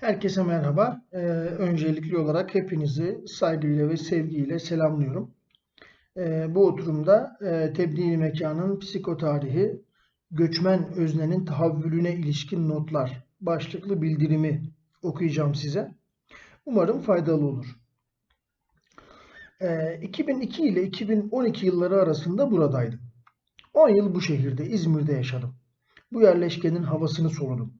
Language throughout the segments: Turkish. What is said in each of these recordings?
Herkese merhaba. Ee, öncelikli olarak hepinizi saygıyla ve sevgiyle selamlıyorum. Ee, bu oturumda e, tebdili mekanın psikotarihi, göçmen öznenin tahavvülüne ilişkin notlar başlıklı bildirimi okuyacağım size. Umarım faydalı olur. Ee, 2002 ile 2012 yılları arasında buradaydım. 10 yıl bu şehirde, İzmir'de yaşadım. Bu yerleşkenin havasını soludum.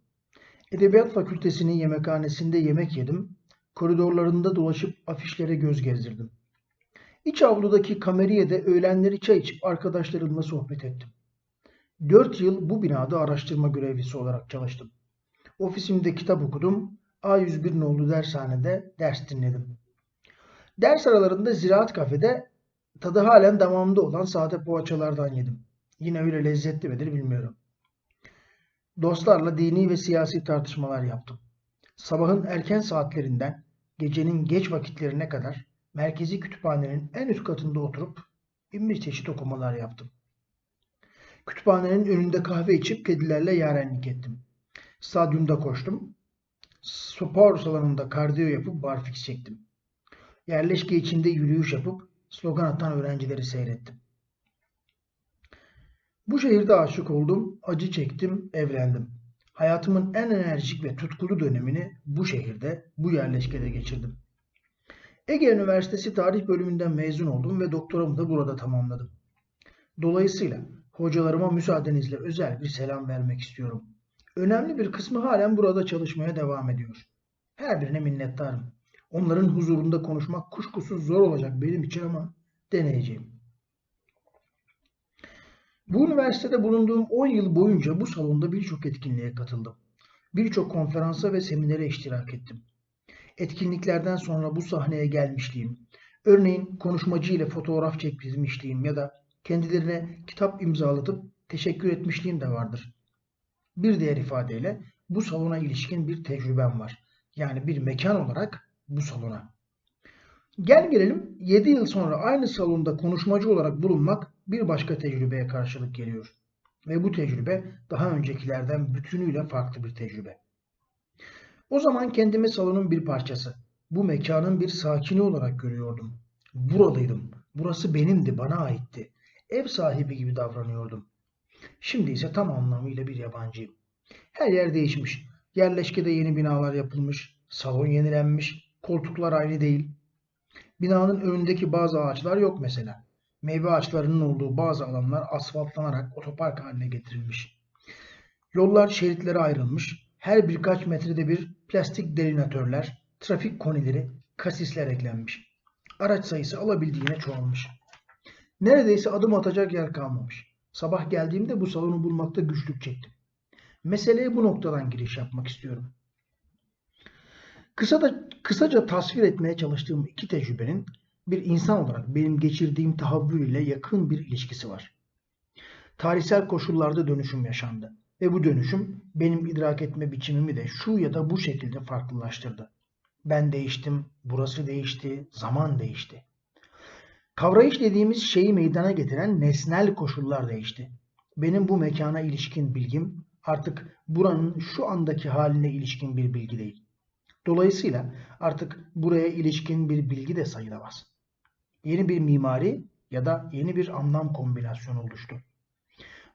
Edebiyat Fakültesi'nin yemekhanesinde yemek yedim. Koridorlarında dolaşıp afişlere göz gezdirdim. İç avludaki kameriyede öğlenleri çay içip arkadaşlarımla sohbet ettim. Dört yıl bu binada araştırma görevlisi olarak çalıştım. Ofisimde kitap okudum. A101 nolu dershanede ders dinledim. Ders aralarında ziraat kafede tadı halen damağımda olan sade poğaçalardan yedim. Yine öyle lezzetli midir bilmiyorum. Dostlarla dini ve siyasi tartışmalar yaptım. Sabahın erken saatlerinden gecenin geç vakitlerine kadar merkezi kütüphanenin en üst katında oturup bin bir çeşit okumalar yaptım. Kütüphanenin önünde kahve içip kedilerle yarenlik ettim. Stadyumda koştum. Spor salonunda kardiyo yapıp barfiks çektim. Yerleşke içinde yürüyüş yapıp slogan atan öğrencileri seyrettim. Bu şehirde aşık oldum, acı çektim, evlendim. Hayatımın en enerjik ve tutkulu dönemini bu şehirde, bu yerleşkede geçirdim. Ege Üniversitesi Tarih Bölümünden mezun oldum ve doktoramı da burada tamamladım. Dolayısıyla hocalarıma müsaadenizle özel bir selam vermek istiyorum. Önemli bir kısmı halen burada çalışmaya devam ediyor. Her birine minnettarım. Onların huzurunda konuşmak kuşkusuz zor olacak benim için ama deneyeceğim. Bu üniversitede bulunduğum 10 yıl boyunca bu salonda birçok etkinliğe katıldım. Birçok konferansa ve seminere iştirak ettim. Etkinliklerden sonra bu sahneye gelmişliğim, örneğin konuşmacı ile fotoğraf çektirmişliğim ya da kendilerine kitap imzalatıp teşekkür etmişliğim de vardır. Bir diğer ifadeyle bu salona ilişkin bir tecrübem var. Yani bir mekan olarak bu salona. Gel gelelim 7 yıl sonra aynı salonda konuşmacı olarak bulunmak bir başka tecrübeye karşılık geliyor. Ve bu tecrübe daha öncekilerden bütünüyle farklı bir tecrübe. O zaman kendimi salonun bir parçası, bu mekanın bir sakini olarak görüyordum. Buralıydım. Burası benimdi, bana aitti. Ev sahibi gibi davranıyordum. Şimdi ise tam anlamıyla bir yabancıyım. Her yer değişmiş. Yerleşkede yeni binalar yapılmış, salon yenilenmiş, koltuklar aynı değil. Binanın önündeki bazı ağaçlar yok mesela meyve ağaçlarının olduğu bazı alanlar asfaltlanarak otopark haline getirilmiş. Yollar şeritlere ayrılmış, her birkaç metrede bir plastik delinatörler, trafik konileri, kasisler eklenmiş. Araç sayısı alabildiğine çoğalmış. Neredeyse adım atacak yer kalmamış. Sabah geldiğimde bu salonu bulmakta güçlük çektim. Meseleye bu noktadan giriş yapmak istiyorum. Kısa da, kısaca tasvir etmeye çalıştığım iki tecrübenin bir insan olarak benim geçirdiğim tahavvül ile yakın bir ilişkisi var. Tarihsel koşullarda dönüşüm yaşandı ve bu dönüşüm benim idrak etme biçimimi de şu ya da bu şekilde farklılaştırdı. Ben değiştim, burası değişti, zaman değişti. Kavrayış dediğimiz şeyi meydana getiren nesnel koşullar değişti. Benim bu mekana ilişkin bilgim artık buranın şu andaki haline ilişkin bir bilgi değil. Dolayısıyla artık buraya ilişkin bir bilgi de sayılamaz yeni bir mimari ya da yeni bir anlam kombinasyonu oluştu.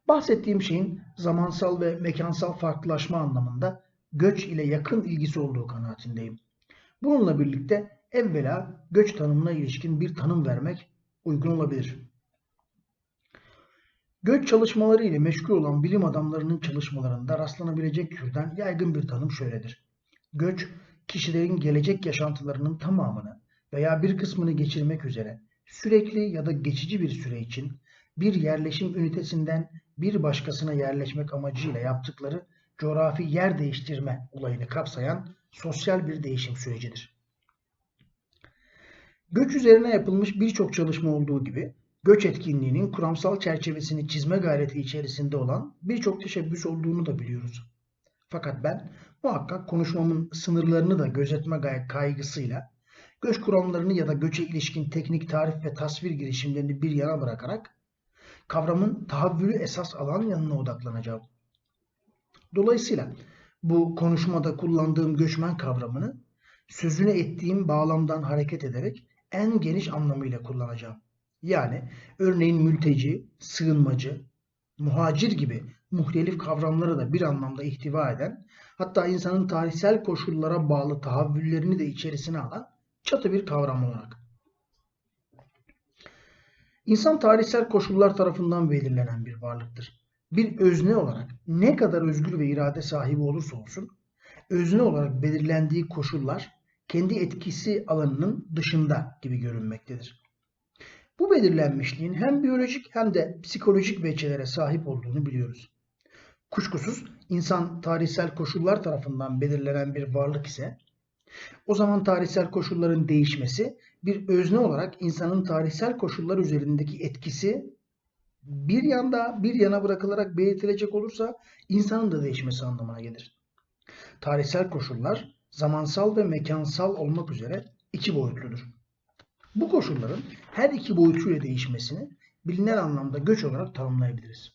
Bahsettiğim şeyin zamansal ve mekansal farklılaşma anlamında göç ile yakın ilgisi olduğu kanaatindeyim. Bununla birlikte evvela göç tanımına ilişkin bir tanım vermek uygun olabilir. Göç çalışmaları ile meşgul olan bilim adamlarının çalışmalarında rastlanabilecek türden yaygın bir tanım şöyledir. Göç, kişilerin gelecek yaşantılarının tamamını veya bir kısmını geçirmek üzere sürekli ya da geçici bir süre için bir yerleşim ünitesinden bir başkasına yerleşmek amacıyla yaptıkları coğrafi yer değiştirme olayını kapsayan sosyal bir değişim sürecidir. Göç üzerine yapılmış birçok çalışma olduğu gibi göç etkinliğinin kuramsal çerçevesini çizme gayreti içerisinde olan birçok teşebbüs olduğunu da biliyoruz. Fakat ben muhakkak konuşmamın sınırlarını da gözetme kaygısıyla göç kuramlarını ya da göçe ilişkin teknik tarif ve tasvir girişimlerini bir yana bırakarak kavramın tahavvülü esas alan yanına odaklanacağım. Dolayısıyla Bu konuşmada kullandığım göçmen kavramını sözünü ettiğim bağlamdan hareket ederek en geniş anlamıyla kullanacağım. Yani örneğin mülteci, sığınmacı, muhacir gibi muhtelif kavramları da bir anlamda ihtiva eden, hatta insanın tarihsel koşullara bağlı tahavvüllerini de içerisine alan çatı bir kavram olarak. İnsan tarihsel koşullar tarafından belirlenen bir varlıktır. Bir özne olarak ne kadar özgür ve irade sahibi olursa olsun, özne olarak belirlendiği koşullar kendi etkisi alanının dışında gibi görünmektedir. Bu belirlenmişliğin hem biyolojik hem de psikolojik veçelere sahip olduğunu biliyoruz. Kuşkusuz insan tarihsel koşullar tarafından belirlenen bir varlık ise o zaman tarihsel koşulların değişmesi bir özne olarak insanın tarihsel koşullar üzerindeki etkisi bir yanda bir yana bırakılarak belirtilecek olursa insanın da değişmesi anlamına gelir. Tarihsel koşullar zamansal ve mekansal olmak üzere iki boyutludur. Bu koşulların her iki boyutuyla değişmesini bilinen anlamda göç olarak tanımlayabiliriz.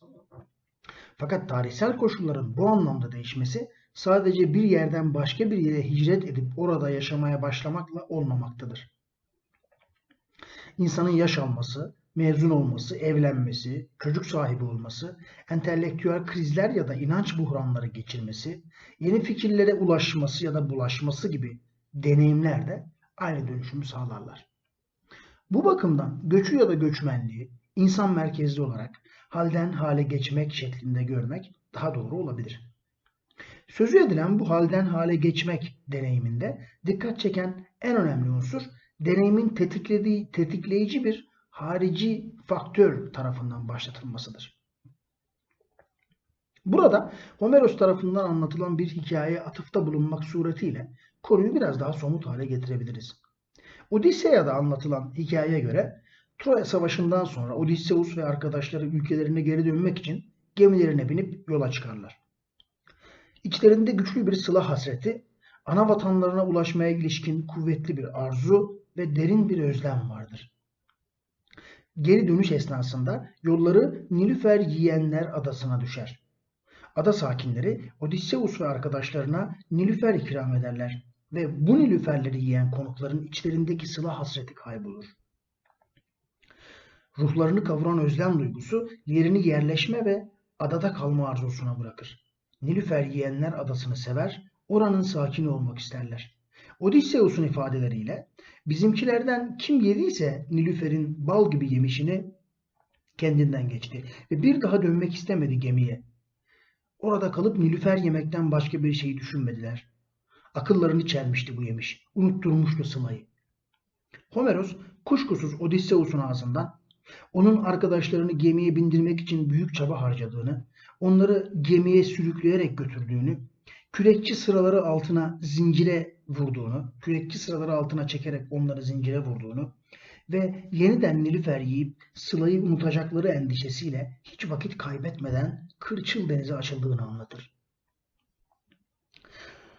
Fakat tarihsel koşulların bu anlamda değişmesi sadece bir yerden başka bir yere hicret edip orada yaşamaya başlamakla olmamaktadır. İnsanın yaş alması, mezun olması, evlenmesi, çocuk sahibi olması, entelektüel krizler ya da inanç buhranları geçirmesi, yeni fikirlere ulaşması ya da bulaşması gibi deneyimler de aynı dönüşümü sağlarlar. Bu bakımdan göçü ya da göçmenliği insan merkezli olarak halden hale geçmek şeklinde görmek daha doğru olabilir. Sözü edilen bu halden hale geçmek deneyiminde dikkat çeken en önemli unsur deneyimin tetiklediği, tetikleyici bir harici faktör tarafından başlatılmasıdır. Burada Homeros tarafından anlatılan bir hikayeye atıfta bulunmak suretiyle konuyu biraz daha somut hale getirebiliriz. Odisseya'da anlatılan hikayeye göre Troya Savaşı'ndan sonra Odysseus ve arkadaşları ülkelerine geri dönmek için gemilerine binip yola çıkarlar. İçlerinde güçlü bir sıla hasreti, ana vatanlarına ulaşmaya ilişkin kuvvetli bir arzu ve derin bir özlem vardır. Geri dönüş esnasında yolları Nilüfer Yiyenler Adası'na düşer. Ada sakinleri Odysseus ve arkadaşlarına Nilüfer ikram ederler ve bu nilüferleri yiyen konukların içlerindeki sıla hasreti kaybolur. Ruhlarını kavuran özlem duygusu yerini yerleşme ve adada kalma arzusuna bırakır. Nilüfer yiyenler adasını sever, oranın sakini olmak isterler. Odysseus'un ifadeleriyle bizimkilerden kim yediyse Nilüfer'in bal gibi yemişini kendinden geçti ve bir daha dönmek istemedi gemiye. Orada kalıp Nilüfer yemekten başka bir şey düşünmediler. Akıllarını çelmişti bu yemiş. Unutturmuştu Sıla'yı. Homeros kuşkusuz Odysseus'un ağzından onun arkadaşlarını gemiye bindirmek için büyük çaba harcadığını, onları gemiye sürükleyerek götürdüğünü, kürekçi sıraları altına zincire vurduğunu, kürekçi sıraları altına çekerek onları zincire vurduğunu ve yeniden Nilüfer yiyip Sıla'yı unutacakları endişesiyle hiç vakit kaybetmeden Kırçıl denize açıldığını anlatır.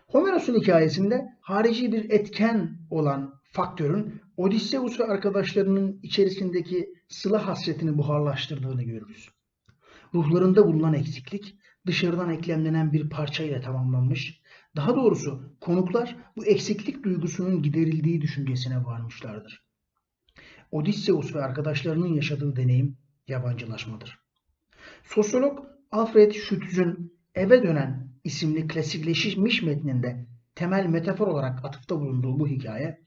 Homeros'un hikayesinde harici bir etken olan faktörün Odysseus ve arkadaşlarının içerisindeki sıla hasretini buharlaştırdığını görürüz. Ruhlarında bulunan eksiklik dışarıdan eklemlenen bir parça ile tamamlanmış. Daha doğrusu konuklar bu eksiklik duygusunun giderildiği düşüncesine varmışlardır. Odysseus ve arkadaşlarının yaşadığı deneyim yabancılaşmadır. Sosyolog Alfred Schütz'ün Eve Dönen isimli klasikleşmiş metninde temel metafor olarak atıfta bulunduğu bu hikaye,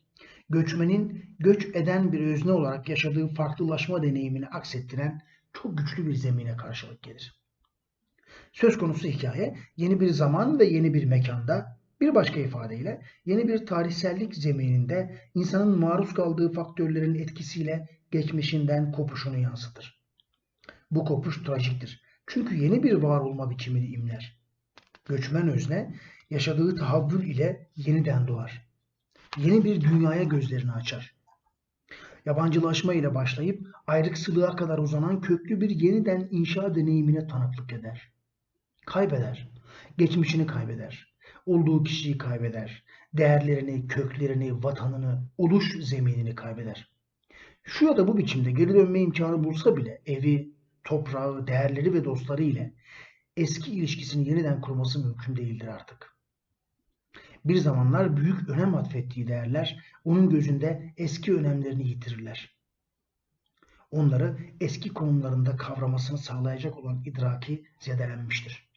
göçmenin göç eden bir özne olarak yaşadığı farklılaşma deneyimini aksettiren çok güçlü bir zemine karşılık gelir. Söz konusu hikaye yeni bir zaman ve yeni bir mekanda bir başka ifadeyle yeni bir tarihsellik zemininde insanın maruz kaldığı faktörlerin etkisiyle geçmişinden kopuşunu yansıtır. Bu kopuş trajiktir. Çünkü yeni bir var olma biçimini imler. Göçmen özne yaşadığı tahavvül ile yeniden doğar. Yeni bir dünyaya gözlerini açar. Yabancılaşma ile başlayıp ayrıksılığa kadar uzanan köklü bir yeniden inşa deneyimine tanıklık eder. Kaybeder. Geçmişini kaybeder. Olduğu kişiyi kaybeder. Değerlerini, köklerini, vatanını, oluş zeminini kaybeder. Şu ya da bu biçimde geri dönme imkanı bulsa bile evi, toprağı, değerleri ve dostları ile eski ilişkisini yeniden kurması mümkün değildir artık. Bir zamanlar büyük önem atfettiği değerler onun gözünde eski önemlerini yitirirler. Onları eski konumlarında kavramasını sağlayacak olan idraki zedelenmiştir.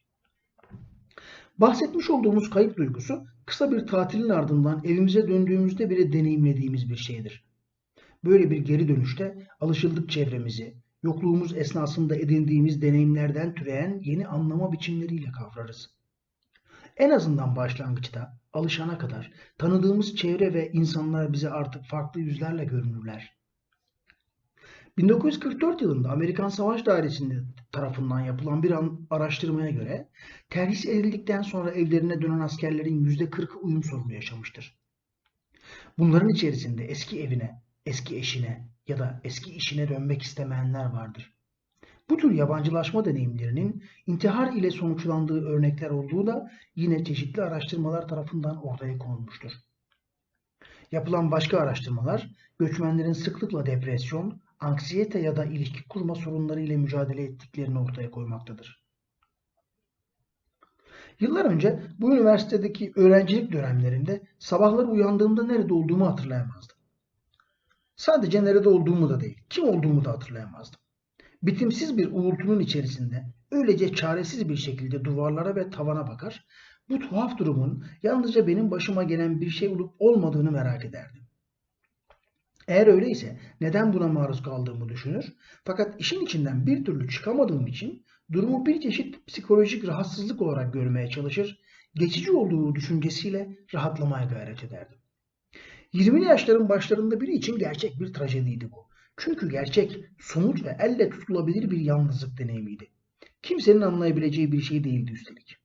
Bahsetmiş olduğumuz kayıp duygusu kısa bir tatilin ardından evimize döndüğümüzde bile deneyimlediğimiz bir şeydir. Böyle bir geri dönüşte alışıldık çevremizi, yokluğumuz esnasında edindiğimiz deneyimlerden türeyen yeni anlama biçimleriyle kavrarız. En azından başlangıçta, alışana kadar tanıdığımız çevre ve insanlar bize artık farklı yüzlerle görünürler. 1944 yılında Amerikan Savaş Dairesi tarafından yapılan bir araştırmaya göre terhis edildikten sonra evlerine dönen askerlerin %40'ı uyum sorunu yaşamıştır. Bunların içerisinde eski evine, eski eşine ya da eski işine dönmek istemeyenler vardır. Bu tür yabancılaşma deneyimlerinin intihar ile sonuçlandığı örnekler olduğu da yine çeşitli araştırmalar tarafından ortaya konulmuştur. Yapılan başka araştırmalar göçmenlerin sıklıkla depresyon, anksiyete ya da ilişki kurma sorunları ile mücadele ettiklerini ortaya koymaktadır. Yıllar önce bu üniversitedeki öğrencilik dönemlerinde sabahları uyandığımda nerede olduğumu hatırlayamazdım. Sadece nerede olduğumu da değil, kim olduğumu da hatırlayamazdım. Bitimsiz bir uğultunun içerisinde öylece çaresiz bir şekilde duvarlara ve tavana bakar, bu tuhaf durumun yalnızca benim başıma gelen bir şey olup olmadığını merak ederdim. Eğer öyleyse neden buna maruz kaldığımı düşünür fakat işin içinden bir türlü çıkamadığım için durumu bir çeşit psikolojik rahatsızlık olarak görmeye çalışır, geçici olduğu düşüncesiyle rahatlamaya gayret ederdim. 20'li yaşların başlarında biri için gerçek bir trajediydi bu. Çünkü gerçek, somut ve elle tutulabilir bir yalnızlık deneyimiydi. Kimsenin anlayabileceği bir şey değildi üstelik.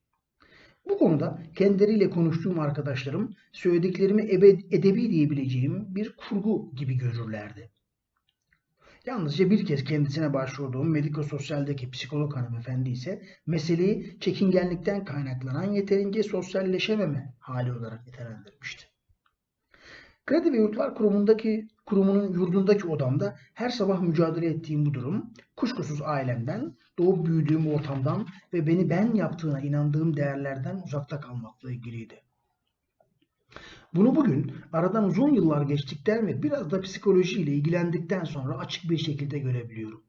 Bu konuda kendileriyle konuştuğum arkadaşlarım söylediklerimi edebi diyebileceğim bir kurgu gibi görürlerdi. Yalnızca bir kez kendisine başvurduğum medikososyaldeki psikolog hanımefendi ise meseleyi çekingenlikten kaynaklanan yeterince sosyalleşememe hali olarak nitelendirmişti. Kredi ve Yurtlar Kurumu'ndaki kurumunun yurdundaki odamda her sabah mücadele ettiğim bu durum kuşkusuz ailemden, doğup büyüdüğüm ortamdan ve beni ben yaptığına inandığım değerlerden uzakta kalmakla ilgiliydi. Bunu bugün aradan uzun yıllar geçtikten ve biraz da psikolojiyle ilgilendikten sonra açık bir şekilde görebiliyorum.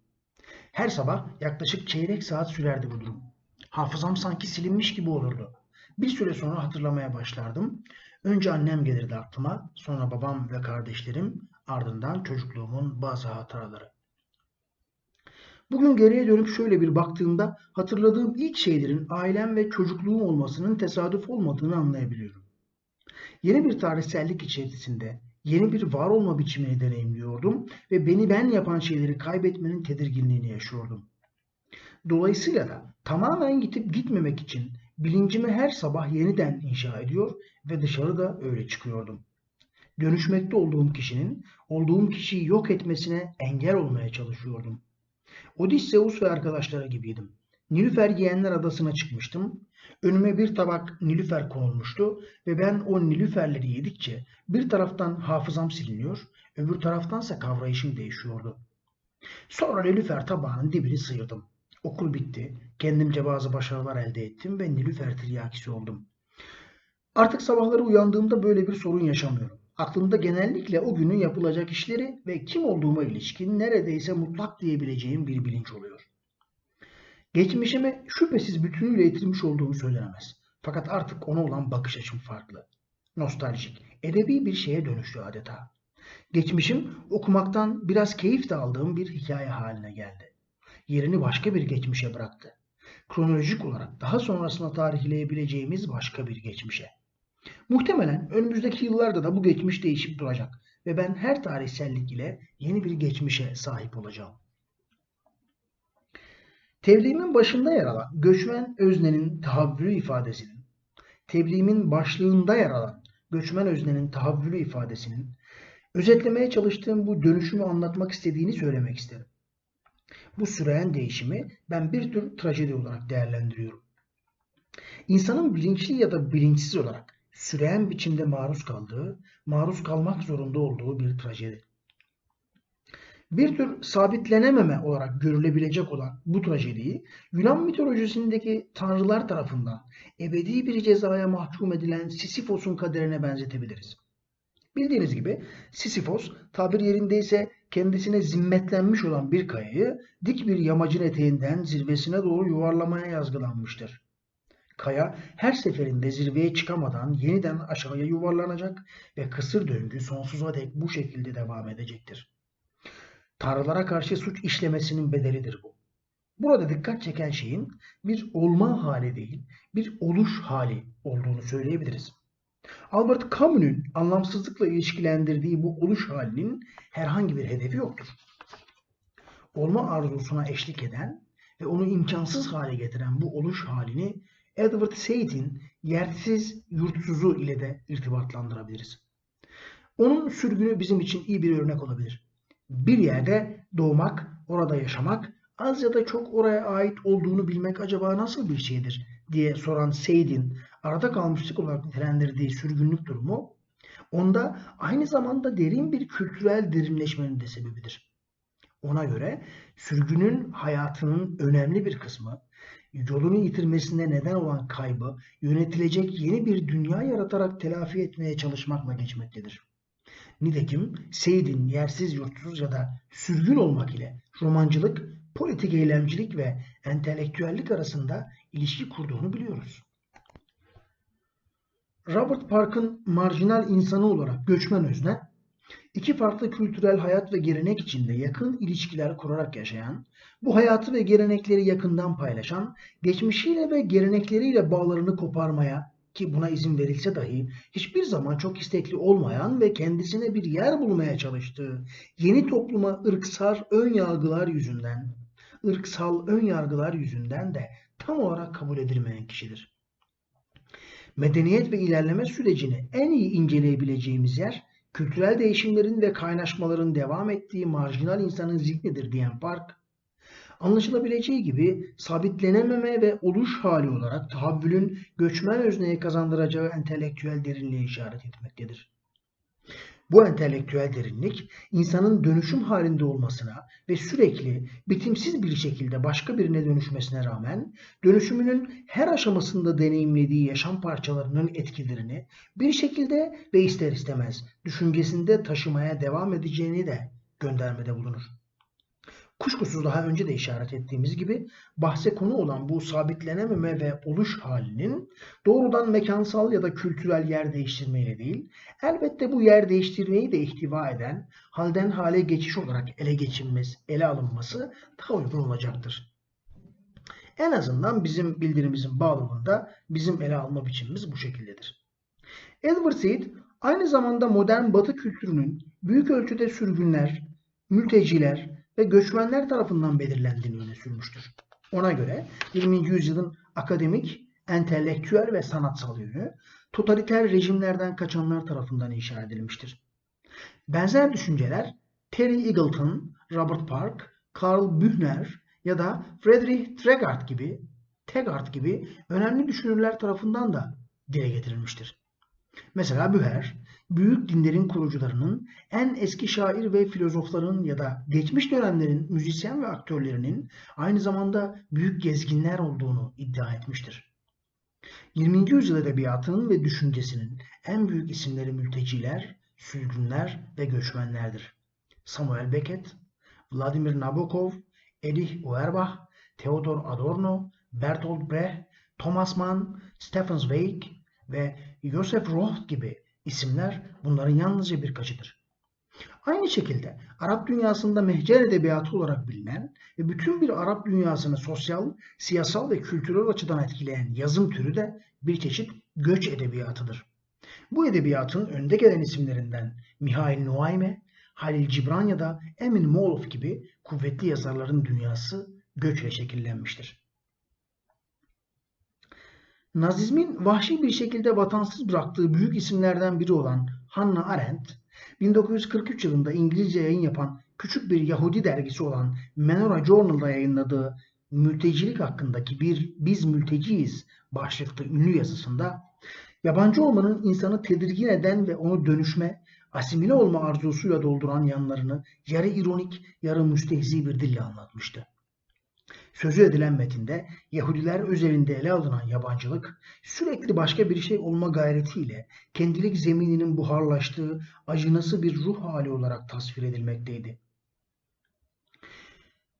Her sabah yaklaşık çeyrek saat sürerdi bu durum. Hafızam sanki silinmiş gibi olurdu. Bir süre sonra hatırlamaya başlardım. Önce annem gelirdi aklıma, sonra babam ve kardeşlerim, ardından çocukluğumun bazı hatıraları. Bugün geriye dönüp şöyle bir baktığımda hatırladığım ilk şeylerin ailem ve çocukluğum olmasının tesadüf olmadığını anlayabiliyorum. Yeni bir tarihsellik içerisinde yeni bir var olma biçimini deneyimliyordum ve beni ben yapan şeyleri kaybetmenin tedirginliğini yaşıyordum. Dolayısıyla da tamamen gitip gitmemek için bilincimi her sabah yeniden inşa ediyor ve dışarıda öyle çıkıyordum. Dönüşmekte olduğum kişinin olduğum kişiyi yok etmesine engel olmaya çalışıyordum. Odysseus ve arkadaşları gibiydim. Nilüfer giyenler adasına çıkmıştım. Önüme bir tabak nilüfer konulmuştu ve ben o nilüferleri yedikçe bir taraftan hafızam siliniyor, öbür taraftansa kavrayışım değişiyordu. Sonra nilüfer tabağının dibini sıyırdım. Okul bitti. Kendimce bazı başarılar elde ettim ve nilüfer tiryakisi oldum. Artık sabahları uyandığımda böyle bir sorun yaşamıyorum. Aklımda genellikle o günün yapılacak işleri ve kim olduğuma ilişkin neredeyse mutlak diyebileceğim bir bilinç oluyor. Geçmişime şüphesiz bütünüyle yitirmiş olduğum söylenemez. Fakat artık ona olan bakış açım farklı. Nostaljik, edebi bir şeye dönüştü adeta. Geçmişim okumaktan biraz keyif de aldığım bir hikaye haline geldi. Yerini başka bir geçmişe bıraktı. Kronolojik olarak daha sonrasına tarihleyebileceğimiz başka bir geçmişe. Muhtemelen önümüzdeki yıllarda da bu geçmiş değişip duracak ve ben her tarihsellik ile yeni bir geçmişe sahip olacağım. Tebliğimin başında yer alan göçmen öznenin tahavvülü ifadesinin, tebliğimin başlığında yer alan göçmen öznenin tahavvülü ifadesinin özetlemeye çalıştığım bu dönüşümü anlatmak istediğini söylemek isterim. Bu süreyen değişimi ben bir tür trajedi olarak değerlendiriyorum. İnsanın bilinçli ya da bilinçsiz olarak süreyen biçimde maruz kaldığı, maruz kalmak zorunda olduğu bir trajedi. Bir tür sabitlenememe olarak görülebilecek olan bu trajediyi Yunan mitolojisindeki tanrılar tarafından ebedi bir cezaya mahkum edilen Sisyphos'un kaderine benzetebiliriz. Bildiğiniz gibi Sisyphos tabir yerindeyse kendisine zimmetlenmiş olan bir kayayı dik bir yamacın eteğinden zirvesine doğru yuvarlamaya yazgılanmıştır. Kaya her seferinde zirveye çıkamadan yeniden aşağıya yuvarlanacak ve kısır döngü sonsuza dek bu şekilde devam edecektir. Tanrılara karşı suç işlemesinin bedelidir bu. Burada dikkat çeken şeyin bir olma hali değil, bir oluş hali olduğunu söyleyebiliriz. Albert Camus'un anlamsızlıkla ilişkilendirdiği bu oluş halinin herhangi bir hedefi yoktur. Olma arzusuna eşlik eden ve onu imkansız hale getiren bu oluş halini Edward Said'in yersiz yurtsuzu ile de irtibatlandırabiliriz. Onun sürgünü bizim için iyi bir örnek olabilir. Bir yerde doğmak, orada yaşamak, az ya da çok oraya ait olduğunu bilmek acaba nasıl bir şeydir diye soran Said'in arada kalmışlık olarak nitelendirdiği sürgünlük durumu, onda aynı zamanda derin bir kültürel derinleşmenin de sebebidir. Ona göre sürgünün hayatının önemli bir kısmı, yolunu yitirmesine neden olan kaybı yönetilecek yeni bir dünya yaratarak telafi etmeye çalışmakla geçmektedir. Nitekim Seyd'in yersiz yurtsuz ya da sürgün olmak ile romancılık, politik eylemcilik ve entelektüellik arasında ilişki kurduğunu biliyoruz. Robert Park'ın marjinal insanı olarak göçmen özne, iki farklı kültürel hayat ve gelenek içinde yakın ilişkiler kurarak yaşayan, bu hayatı ve gelenekleri yakından paylaşan, geçmişiyle ve gelenekleriyle bağlarını koparmaya ki buna izin verilse dahi hiçbir zaman çok istekli olmayan ve kendisine bir yer bulmaya çalıştığı yeni topluma ırksal ön yargılar yüzünden, ırksal ön yargılar yüzünden de tam olarak kabul edilmeyen kişidir. Medeniyet ve ilerleme sürecini en iyi inceleyebileceğimiz yer kültürel değişimlerin ve kaynaşmaların devam ettiği marjinal insanın zihnidir diyen Park, anlaşılabileceği gibi sabitlenememe ve oluş hali olarak tahammülün göçmen özneye kazandıracağı entelektüel derinliğe işaret etmektedir. Bu entelektüel derinlik insanın dönüşüm halinde olmasına ve sürekli bitimsiz bir şekilde başka birine dönüşmesine rağmen dönüşümünün her aşamasında deneyimlediği yaşam parçalarının etkilerini bir şekilde ve ister istemez düşüncesinde taşımaya devam edeceğini de göndermede bulunur. Kuşkusuz daha önce de işaret ettiğimiz gibi bahse konu olan bu sabitlenememe ve oluş halinin doğrudan mekansal ya da kültürel yer değiştirmeyle değil, elbette bu yer değiştirmeyi de ihtiva eden halden hale geçiş olarak ele geçilmesi, ele alınması daha uygun olacaktır. En azından bizim bildirimizin bağlamında bizim ele alma biçimimiz bu şekildedir. Edward Said aynı zamanda modern batı kültürünün büyük ölçüde sürgünler, mülteciler, ve göçmenler tarafından belirlendiğini öne sürmüştür. Ona göre 20. yüzyılın akademik, entelektüel ve sanatsal yönü totaliter rejimlerden kaçanlar tarafından inşa edilmiştir. Benzer düşünceler Terry Eagleton, Robert Park, Karl Bühner ya da Friedrich Tregart gibi Tegart gibi önemli düşünürler tarafından da dile getirilmiştir. Mesela Büher, büyük dinlerin kurucularının, en eski şair ve filozofların ya da geçmiş dönemlerin müzisyen ve aktörlerinin aynı zamanda büyük gezginler olduğunu iddia etmiştir. 20. yüzyıl edebiyatının ve düşüncesinin en büyük isimleri mülteciler, sürgünler ve göçmenlerdir. Samuel Beckett, Vladimir Nabokov, Erich Feuerbach, Theodor Adorno, Bertolt Brecht, Thomas Mann, Stefan Zweig ve Joseph Roth gibi isimler bunların yalnızca birkaçıdır. Aynı şekilde Arap dünyasında mehcer edebiyatı olarak bilinen ve bütün bir Arap dünyasını sosyal, siyasal ve kültürel açıdan etkileyen yazım türü de bir çeşit göç edebiyatıdır. Bu edebiyatın önde gelen isimlerinden Mihail Nuayme, Halil Cibran ya da Emin Molov gibi kuvvetli yazarların dünyası göçle şekillenmiştir. Nazizmin vahşi bir şekilde vatansız bıraktığı büyük isimlerden biri olan Hannah Arendt, 1943 yılında İngilizce yayın yapan küçük bir Yahudi dergisi olan Menorah Journal'da yayınladığı mültecilik hakkındaki bir Biz Mülteciyiz başlıklı ünlü yazısında yabancı olmanın insanı tedirgin eden ve onu dönüşme, asimile olma arzusuyla dolduran yanlarını yarı ironik, yarı müstehzi bir dille anlatmıştı. Sözü edilen metinde Yahudiler özelinde ele alınan yabancılık, sürekli başka bir şey olma gayretiyle kendilik zemininin buharlaştığı acınası bir ruh hali olarak tasvir edilmekteydi.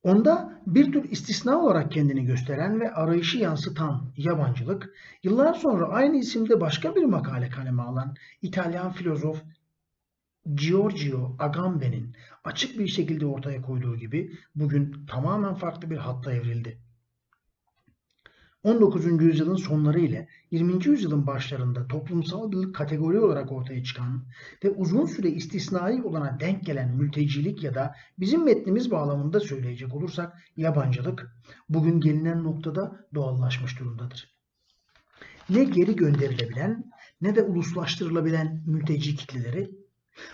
Onda bir tür istisna olarak kendini gösteren ve arayışı yansıtan yabancılık, yıllar sonra aynı isimde başka bir makale kaleme alan İtalyan filozof Giorgio Agamben'in açık bir şekilde ortaya koyduğu gibi bugün tamamen farklı bir hatta evrildi. 19. yüzyılın sonları ile 20. yüzyılın başlarında toplumsal bir kategori olarak ortaya çıkan ve uzun süre istisnai olana denk gelen mültecilik ya da bizim metnimiz bağlamında söyleyecek olursak yabancılık bugün gelinen noktada doğallaşmış durumdadır. Ne geri gönderilebilen ne de uluslaştırılabilen mülteci kitleleri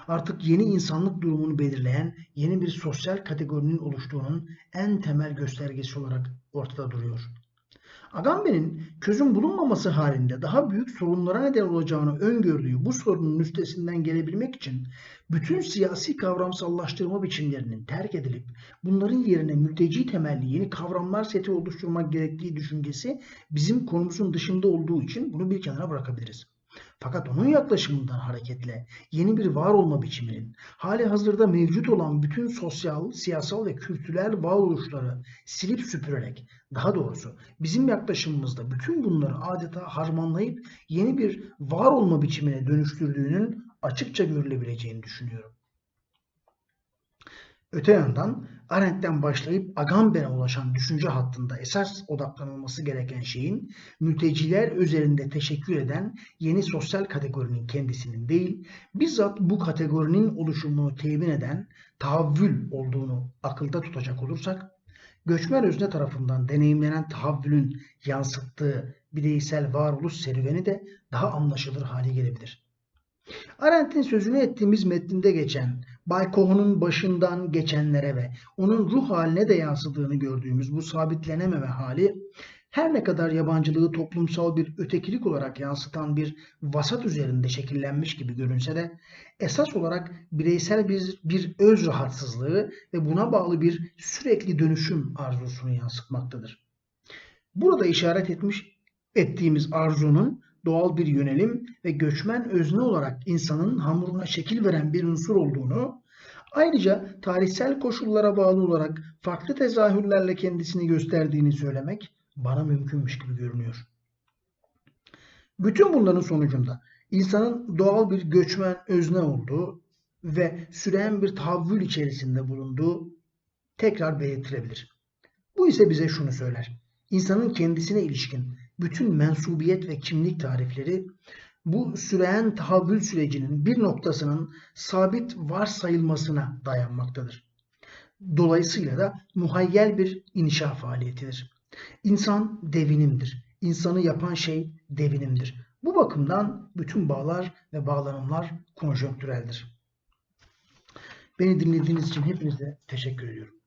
artık yeni insanlık durumunu belirleyen yeni bir sosyal kategorinin oluştuğunun en temel göstergesi olarak ortada duruyor. Agamben'in çözüm bulunmaması halinde daha büyük sorunlara neden olacağını öngördüğü bu sorunun üstesinden gelebilmek için bütün siyasi kavramsallaştırma biçimlerinin terk edilip bunların yerine mülteci temelli yeni kavramlar seti oluşturmak gerektiği düşüncesi bizim konumuzun dışında olduğu için bunu bir kenara bırakabiliriz. Fakat onun yaklaşımından hareketle yeni bir var olma biçiminin hali hazırda mevcut olan bütün sosyal, siyasal ve kültürel varoluşları silip süpürerek daha doğrusu bizim yaklaşımımızda bütün bunları adeta harmanlayıp yeni bir var olma biçimine dönüştürdüğünün açıkça görülebileceğini düşünüyorum. Öte yandan Arendt'ten başlayıp Agamben'e ulaşan düşünce hattında esas odaklanılması gereken şeyin mülteciler üzerinde teşekkür eden yeni sosyal kategorinin kendisinin değil, bizzat bu kategorinin oluşumunu temin eden tahavvül olduğunu akılda tutacak olursak, göçmen özne tarafından deneyimlenen tahavvülün yansıttığı bireysel varoluş serüveni de daha anlaşılır hale gelebilir. Arendt'in sözünü ettiğimiz metninde geçen Bay Koh'un başından geçenlere ve onun ruh haline de yansıdığını gördüğümüz bu sabitlenememe hali her ne kadar yabancılığı toplumsal bir ötekilik olarak yansıtan bir vasat üzerinde şekillenmiş gibi görünse de esas olarak bireysel bir, bir öz rahatsızlığı ve buna bağlı bir sürekli dönüşüm arzusunu yansıtmaktadır. Burada işaret etmiş ettiğimiz arzunun doğal bir yönelim ve göçmen özne olarak insanın hamuruna şekil veren bir unsur olduğunu, ayrıca tarihsel koşullara bağlı olarak farklı tezahürlerle kendisini gösterdiğini söylemek bana mümkünmüş gibi görünüyor. Bütün bunların sonucunda insanın doğal bir göçmen özne olduğu ve süren bir tahavvül içerisinde bulunduğu tekrar belirtilebilir. Bu ise bize şunu söyler. İnsanın kendisine ilişkin bütün mensubiyet ve kimlik tarifleri bu süreyen tahavvül sürecinin bir noktasının sabit varsayılmasına dayanmaktadır. Dolayısıyla da muhayyel bir inşa faaliyetidir. İnsan devinimdir. İnsanı yapan şey devinimdir. Bu bakımdan bütün bağlar ve bağlanımlar konjonktüreldir. Beni dinlediğiniz için hepinize teşekkür ediyorum.